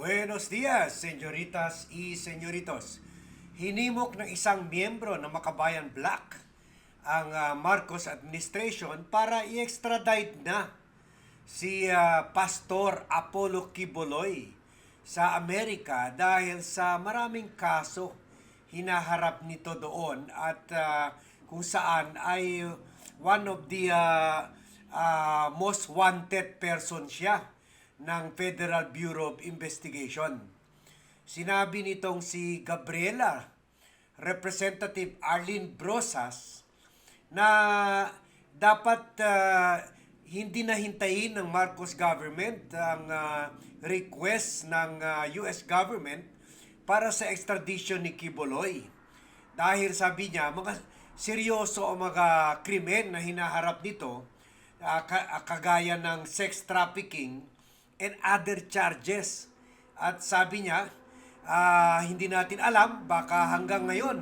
Buenos dias, señoritas y señoritos. Hinimok ng isang miyembro ng Makabayan Black ang ah, Marcos administration para i-extradite na si ah, Pastor Apollo Quiboloy sa Amerika dahil sa maraming kaso hinaharap nito doon at ah, kung saan ay one of the ah, ah, most wanted person siya ng Federal Bureau of Investigation. Sinabi nitong si Gabriela, Representative Arlene Brosas, na dapat ah, hindi na hintayin ng Marcos government ang ah, request ng ah, US government para sa extradition ni Kiboloy. Dahil sabi niya, mga seryoso ang mga krimen na hinaharap nito, ah, kagaya ng sex trafficking and other charges. At sabi niya, ah, hindi natin alam, baka hanggang ngayon,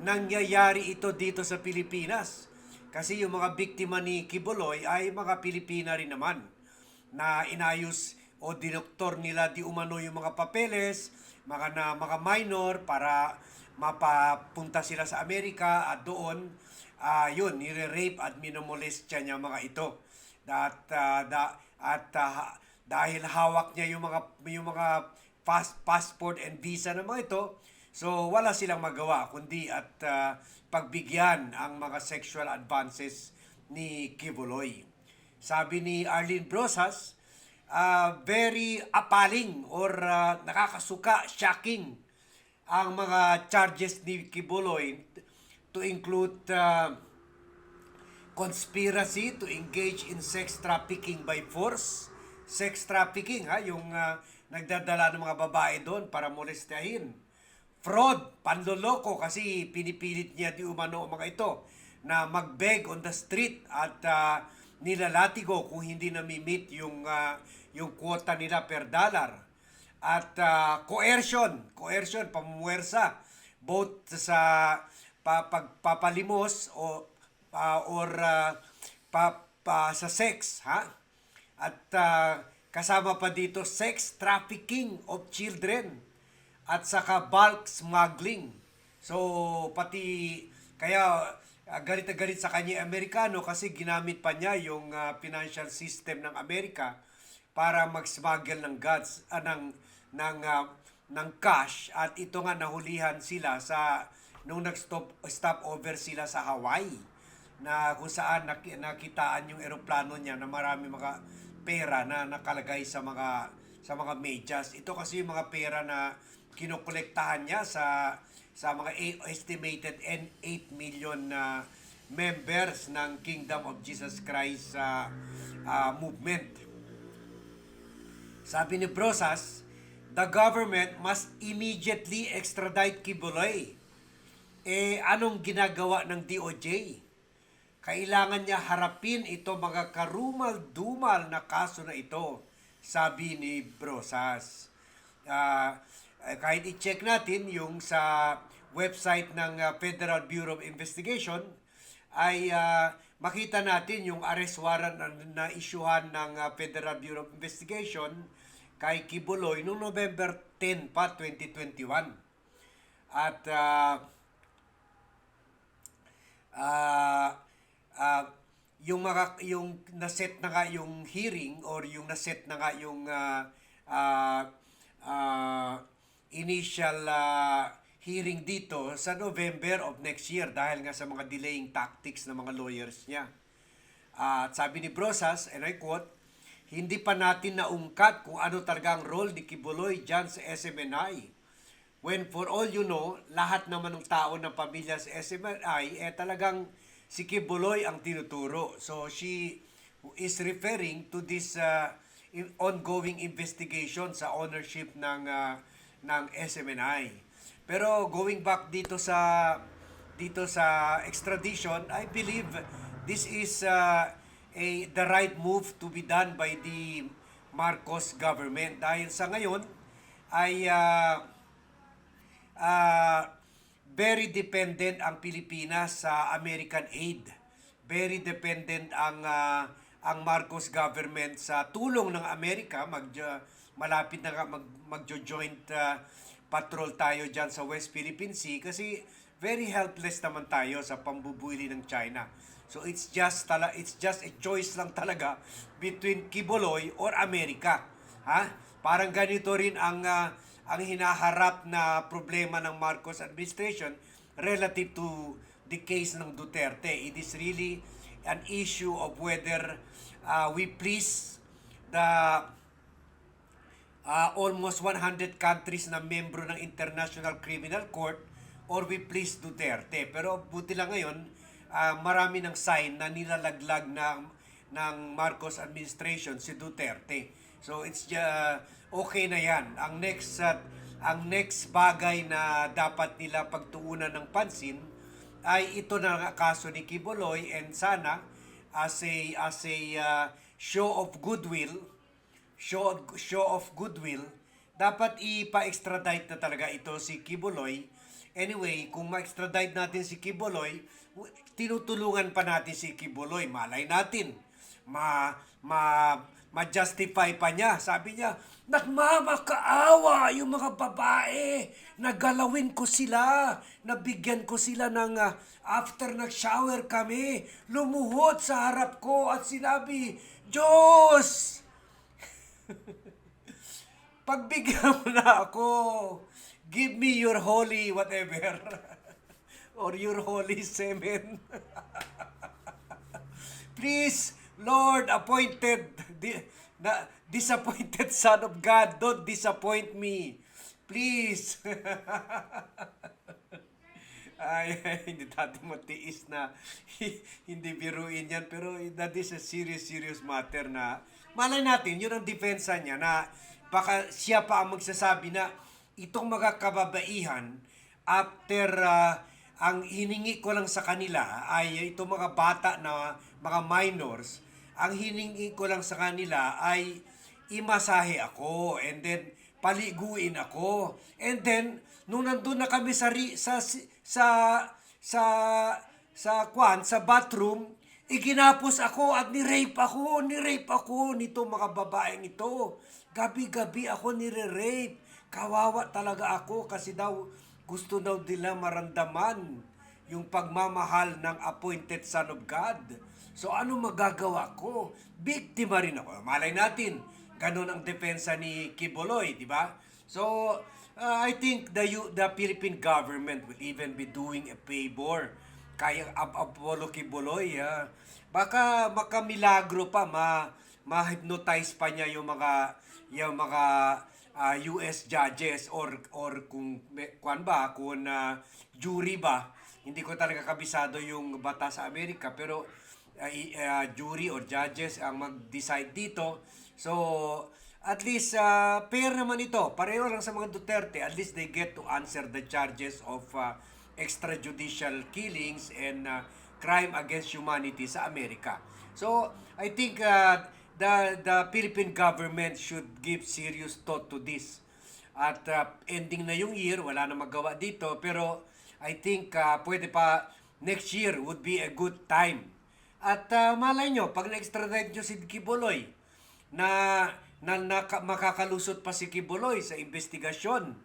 nangyayari ito dito sa Pilipinas. Kasi yung mga biktima ni Kiboloy ay mga Pilipina rin naman na inayos o dinoktor nila di umano yung mga papeles, mga na mga minor para mapapunta sila sa Amerika at doon ah yun nire-rape at minomolestya niya mga ito. At ah, da, at ah, dahil hawak niya yung mga yung mga fast passport and visa ng mga ito, so wala silang magawa kundi at ah, pagbigyan ang mga sexual advances ni Kiboloy. Sabi ni Arlene Brosas, ah, very appalling or ah, nakakasuka, shocking ang mga charges ni Kibuloy to include ah, conspiracy to engage in sex trafficking by force. Sex trafficking, ha? Yung ah, nagdadala ng mga babae doon para molestahin. Fraud, panloloko kasi pinipilit niya di umano ang mga ito na magbeg on the street at ah, nilalatigo kung hindi na meet yung ah, yung quota nila per dollar. At ah, coercion, coercion, pamumuwersa both sa pa, pagpapalimos o ah, or ah, pa, pa- sa sex, ha? At ah, kasama pa dito sex trafficking of children at saka bulk smuggling. So pati kaya ah, galit na galit sa kanya Amerikano kasi ginamit pa niya yung ah, financial system ng Amerika para mag-smuggle ng guns ah, ng ng ah, ng cash at ito nga nahulihan sila sa nung nag-stop stop over sila sa Hawaii na kung saan nak- nakitaan yung eroplano niya na marami mga pera na nakalagay sa mga sa mga medyas. Ito kasi yung mga pera na kinokolektahan niya sa sa mga eight- estimated and 8 million na members ng Kingdom of Jesus Christ sa ah, movement. Sabi ni Brosas, the government must immediately extradite Kibuloy. Eh, anong ginagawa ng DOJ? Kailangan niya harapin ito mga karumal-dumal na kaso na ito, sabi ni Brosas. Eh, kahit i-check natin yung sa website ng ah, Federal Bureau of Investigation, ay ah, makita natin yung arrest warrant na, na isyuhan ng ah, Federal Bureau of Investigation kay Kibuloy noong November 10 pa, 2021. At ah, ah ah, yung mga yung naset na nga yung hearing or yung naset na nga yung ah, ah, ah, initial ah, hearing dito sa November of next year dahil nga sa mga delaying tactics ng mga lawyers niya. At sabi ni Brosas, and I quote, hindi pa natin naungkat kung ano talaga ang role ni Kibuloy dyan sa SMNI. When for all you know, lahat naman ng tao ng pamilya sa SMNI, eh talagang si Kibuloy ang tinuturo. So she is referring to this uh, in- ongoing investigation sa ownership ng uh, ng SMNI. Pero going back dito sa dito sa extradition, I believe this is uh, a the right move to be done by the Marcos government dahil sa ngayon ay uh, ah, very dependent ang Pilipinas sa American aid. Very dependent ang ah, ang Marcos government sa tulong ng Amerika mag malapit na mag magjo-joint uh, patrol tayo diyan sa West Philippine Sea kasi very helpless naman tayo sa pambubuili ng China. So it's just tala it's just a choice lang talaga between Kiboloy or Amerika. Ha? Parang ganito rin ang ah, ang hinaharap na problema ng Marcos administration relative to the case ng Duterte. It is really an issue of whether uh, we please the uh, almost 100 countries na membro ng International Criminal Court or we please Duterte. Pero buti lang ngayon, uh, marami ng sign na nilalaglag ng, ng Marcos administration si Duterte. So it's uh, okay na yan. Ang next uh, ang next bagay na dapat nila pagtuunan ng pansin ay ito na kaso ni Kiboloy and sana as a as a uh, show of goodwill show show of goodwill, dapat ipa-extradite na talaga ito si Kiboloy. Anyway, kung ma-extradite natin si Kiboloy, tinutulungan pa natin si Kiboloy. Malay natin. Ma, ma, ma-justify pa niya. Sabi niya, nagmamakaawa yung mga babae. Nagalawin ko sila. Nabigyan ko sila ng ah, after nag-shower kami. Lumuhod sa harap ko at sinabi, Diyos! Pagbigyan mo na ako, give me your holy whatever. Or your holy semen. Please, Lord, appointed, di, na, disappointed son of God, don't disappoint me. Please. Ay, ay, hindi natin matiis na hindi biruin yan. Pero that is a serious, serious matter na malay natin, yun ang depensa niya na baka siya pa ang magsasabi na itong mga kababaihan after ah, ang hiningi ko lang sa kanila ay itong mga bata na mga minors, ang hiningi ko lang sa kanila ay imasahe ako and then paliguin ako. And then nung nandun na kami sa sa sa sa sa kwan sa bathroom, iginapos ako at ni-rape ako, ni-rape ako nito mga babaeng ito. Gabi-gabi ako nire-rape. Kawawa talaga ako kasi daw gusto daw nila maramdaman yung pagmamahal ng appointed son of God. So ano magagawa ko? Biktima rin ako. Malay natin, ganun ang depensa ni Kiboloy, di ba? So, uh, I think the the Philippine government will even be doing a favor kay Ab Apollo Kiboloy. ah. Baka makamilagro pa, ma ma-hypnotize pa niya yung mga yung mga ah, US judges or or kung kwan ba kung ah, jury ba hindi ko talaga kabisado yung bata sa Amerika pero uh, uh, jury or judges ang mag-decide dito. So, at least uh, fair naman ito. Pareho lang sa mga Duterte. At least they get to answer the charges of uh, extrajudicial killings and uh, crime against humanity sa Amerika. So, I think uh, the the Philippine government should give serious thought to this. At uh, ending na yung year, wala na magawa dito, pero I think uh, pwede pa next year would be a good time. At uh, malay nyo, pag na-extradite nyo si Kiboloy, na, na, na makakalusot pa si Kiboloy sa investigasyon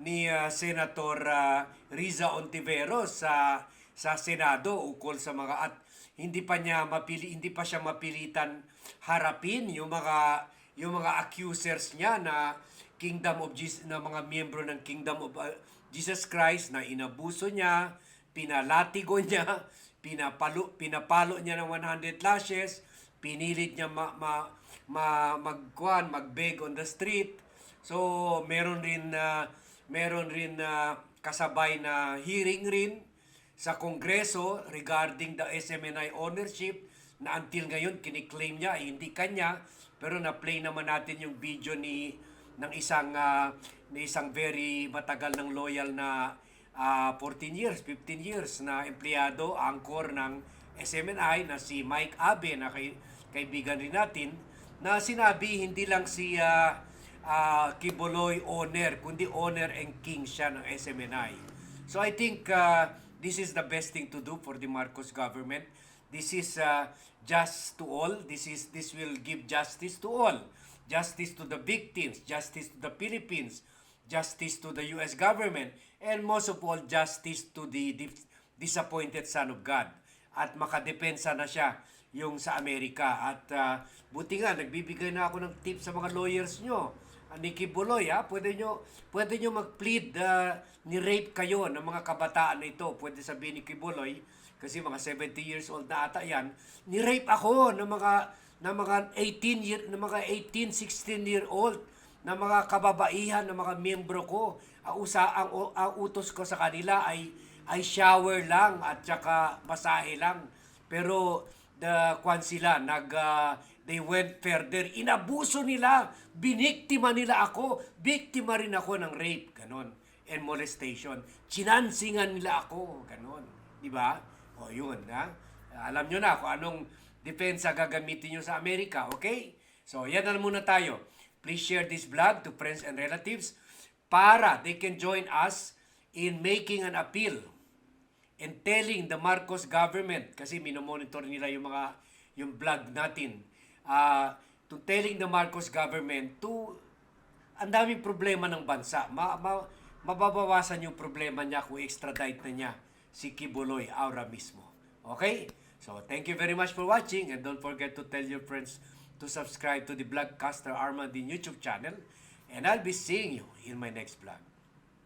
ni uh, Senator uh, Riza Ontiveros sa sa Senado ukol sa mga at hindi pa niya mapili hindi pa siya mapilitan harapin yung mga yung mga accusers niya na Kingdom of Jesus na mga miyembro ng Kingdom of uh, Jesus Christ na inabuso niya, pinalatigo niya, pinapalo pinapalo niya ng 100 lashes, pinilit niya ma, ma, ma magkuan, magbeg on the street. So, meron rin na meron rin na kasabay na hearing rin sa Kongreso regarding the SMNI ownership na until ngayon kiniklaim niya ay hindi kanya pero na-play naman natin yung video ni ng isang ah, ni isang very matagal ng loyal na ah, 14 years, 15 years na empleyado, anchor ng SMNI na si Mike Abe na kay, kaibigan rin natin na sinabi hindi lang si ah, ah, Kiboloy owner kundi owner and king siya ng SMNI. So I think uh, this is the best thing to do for the Marcos government. this is uh, just to all. This is this will give justice to all. Justice to the victims, justice to the Philippines, justice to the US government, and most of all, justice to the dis- disappointed son of God. At makadepensa na siya yung sa Amerika. At uh, buti nga, nagbibigay na ako ng tips sa mga lawyers nyo. Uh, Nikki Buloy, ha? Pwede nyo, pwede nyo mag-plead uh, ni-rape kayo ng mga kabataan na ito. Pwede sabihin ni Kibuloy, kasi mga 70 years old na ata yan, ni-rape ako ng mga ng mga 18 year ng mga 18 16 year old na mga kababaihan ng mga miyembro ko ang usa ang, ang utos ko sa kanila ay ay shower lang at saka masahe lang. Pero the kwan sila nag ah, they went further. Inabuso nila biniktima nila ako biktima rin ako ng rape ganon and molestation. Chinansingan nila ako ganon di ba? O yun ha? Alam nyo na kung anong depensa gagamitin nyo sa Amerika, okay? So, yan na muna tayo. Please share this vlog to friends and relatives para they can join us in making an appeal and telling the Marcos government kasi minomonitor nila yung mga yung vlog natin uh, to telling the Marcos government to ang daming problema ng bansa ma, ma, mababawasan yung problema niya kung extradite na niya si Kibuloy Aura mismo okay so thank you very much for watching and don't forget to tell your friends to subscribe to the Vlogcaster Armandin YouTube channel and I'll be seeing you in my next vlog